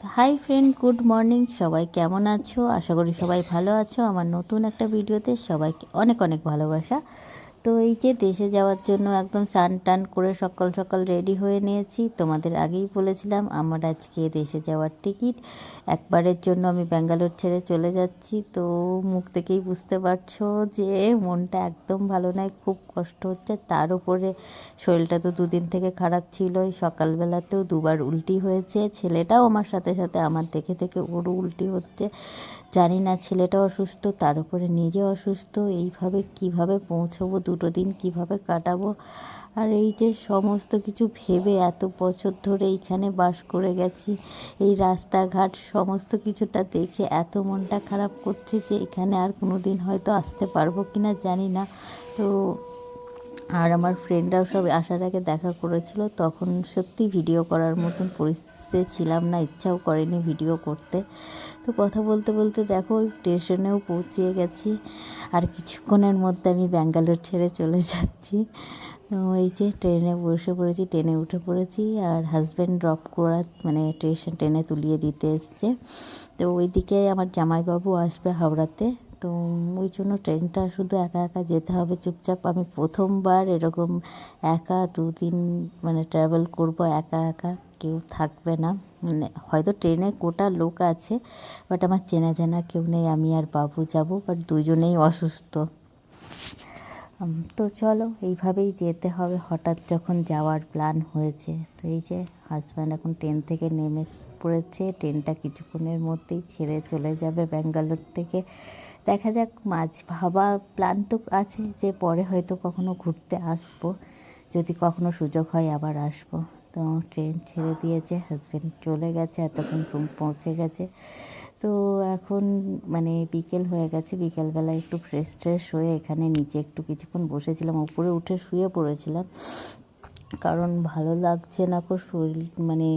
Hi friend good morning সবাই কেমন আছো? আশা করি সবাই ভালো আছো। আমার নতুন একটা ভিডিওতে সবাইকে অনেক অনেক ভালোবাসা। তো এই যে দেশে যাওয়ার জন্য একদম স্নান টান করে সকাল সকাল রেডি হয়ে নিয়েছি। তোমাদের আগেই বলেছিলাম আমার আজকে দেশে যাওয়ার টিকিট একবারের জন্য আমি ব্যাঙ্গালোর ছেড়ে চলে যাচ্ছি। তো মুখ থেকেই বুঝতে পারছ যে মনটা একদম ভালো নয়, খুব কষ্ট হচ্ছে। তার উপরে শরীরটা তো দুদিন থেকে খারাপ ছিল এই সকালবেলাতেও দুবার উল্টি হয়েছে। ছেলেটাও আমার সাথে সাথে আমার দেখে থেকে ওরও উল্টি হচ্ছে। জানি না ছেলেটা অসুস্থ, তার উপরে নিজে অসুস্থ। এইভাবে কীভাবে পৌঁছবো দুটো দিন কীভাবে কাটাবো? আর এই যে সমস্ত কিছু ভেবে এত বছর ধরে এইখানে বাস করে গেছি, এই রাস্তাঘাট সমস্ত কিছুটা দেখে এত মনটা খারাপ করছে যে এখানে আর কোনো দিন হয়তো আসতে পারব কি না জানি না। তো আর আমার ফ্রেন্ডরাও সব আসার আগে দেখা করেছিল, তখন সত্যি ভিডিও করার মতন পরিস্থিতিতে ছিলাম না, ইচ্ছাও করেনি ভিডিও করতে। তো কথা বলতে বলতে দেখো স্টেশনেও পৌঁছিয়ে গেছি। আর কিছুক্ষণের মধ্যে আমি ব্যাঙ্গালোর ছেড়ে চলে যাচ্ছি। তো এই যে ট্রেনে বসে পড়েছি, ট্রেনে উঠে পড়েছি আর হাজব্যান্ড ড্রপ করা মানে স্টেশন ট্রেনে তুলিয়ে দিতে এসছে। তো ওইদিকে আমার জামাইবাবু আসবে হাওড়াতে। তো ওই জন্য ট্রেনটা শুধু একা একা যেতে হবে, চুপচাপ আমি প্রথমবার এরকম একা দুদিন মানে ট্রাভেল করব একা একা। কেউ থাকবে না। মানে হয়তো ট্রেনে গোটা লোক আছে বাট আমার চেনা জানা কেউ নেই, আমি আর বাবু যাব বাট দুজনেই অসুস্থ। তো চলো, এইভাবেই যেতে হবে। হঠাৎ যখন যাওয়ার প্ল্যান হয়েছে, তো এই যে হাজব্যান্ড এখন ট্রেন থেকে নেমে পড়েছে ট্রেনটা কিছুক্ষণের মধ্যেই ছেড়ে চলে যাবে ব্যাঙ্গালোর থেকে। দেখা যাক, মাঝ ভাবা প্ল্যান তো আছে যে পরে হয়তো কখনো ঘুরতে আসব। যদি কখনো সুযোগ হয় আবার আসব। তো ট্রেন ছেড়ে দিয়েছে হাজব্যান্ড চলে গেছে, এতক্ষণ পৌঁছে গেছে। তো এখন মানে বিকেল হয়ে গেছে, বিকেলবেলা একটু ফ্রেশ ট্রেশ হয়ে এখানে নিচে একটু কিছুক্ষণ বসেছিলাম, উপরে উঠে শুয়ে পড়েছিলাম। কারণ ভালো লাগছে না কো শরীর মানে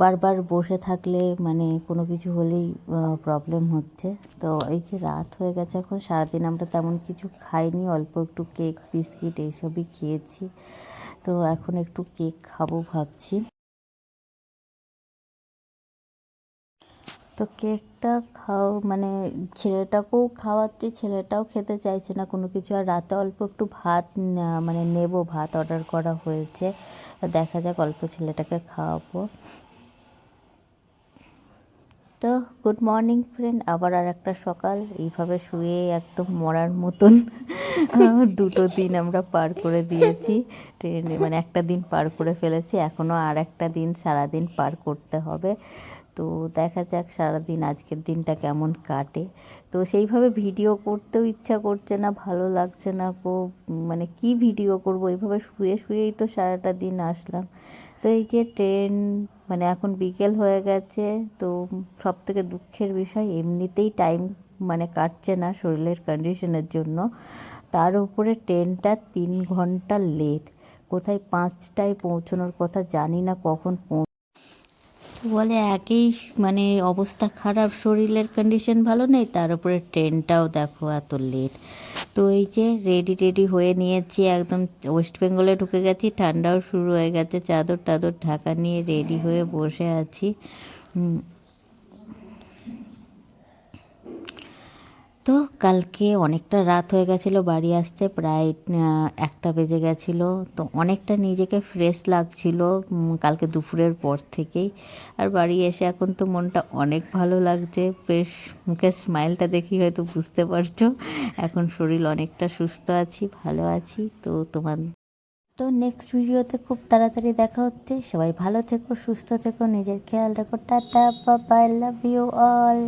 বারবার বসে থাকলে মানে কোনো কিছু হলেই প্রবলেম হচ্ছে। তো এই যে রাত হয়ে গেছে এখন, সারাদিন আমরা তেমন কিছু খাইনি, অল্প একটু কেক বিস্কিট এইসবই খেয়েছি। তো এখন একটু কেক খাব ভাবছি। তো কেকটা খাও মানে ছেলেটাকেও খাওয়াচ্ছি, ছেলেটাও খেতে চাইছে না কোনো কিছু। আর রাতে অল্প একটু ভাত মানে নেব, ভাত অর্ডার করা হয়েছে। দেখা যাক অল্প ছেলেটাকে খাওয়াবো। তো গুড মর্নিং ফ্রেন্ড আবার আর একটা সকাল। এইভাবে শুয়ে একদম মরার মতন দুটো দিন আমরা পার করে দিয়েছি। ট্রেনে মানে একটা দিন পার করে ফেলেছি। এখনও আর একটা দিন সারাদিন পার করতে হবে। তো দেখা যাক সারাদিন আজকের দিনটা কেমন কাটে। তো সেইভাবে ভিডিও করতেও ইচ্ছা করছে না, ভালো লাগছে না কো মানে কি ভিডিও করব? এইভাবে শুয়ে শুয়েই তো সারাটা দিন আসলাম। তো এই যে ট্রেন মানে এখন বিকেল হয়ে গেছে, তো সব থেকে দুঃখের বিষয়, এমনিতেই টাইম মানে কাটছে না শরীরের কন্ডিশনের জন্য। তার উপরে ট্রেনটা তিন ঘণ্টা লেট কোথায় পাঁচটায় পৌঁছানোর কথা জানি না কখন বলে একই মানে অবস্থা খারাপ, শরীরের কন্ডিশন ভালো নেই, তার উপরে ট্রেনটাও দেখো এত লেট তো এই যে রেডি রেডি হয়ে নিয়েছি, একদম ওয়েস্ট বেঙ্গলে ঢুকে গেছি, ঠান্ডাও শুরু হয়ে গেছে চাদর টাদর ঢাকা নিয়ে রেডি হয়ে বসে আছি। তো কালকে অনেকটা রাত হয়ে গেছিল, বাড়ি আসতে প্রায় একটা বেজে গেছিল। তো অনেকটা নিজেকে ফ্রেশ লাগছিল কালকে দুপুরের পর থেকেই। আর বাড়ি এসে এখন তো মনটা অনেক ভালো লাগছে। বেশ, মুখের স্মাইলটা দেখি হয়তো বুঝতে পারছ। এখন শরীর অনেকটা সুস্থ আছি, ভালো আছি। তো তোমার, তো নেক্সট ভিডিওতে খুব তাড়াতাড়ি দেখা হচ্ছে। সবাই ভালো থেকো, সুস্থ থেকো, নিজের খেয়াল রাখো। Tata bye love you all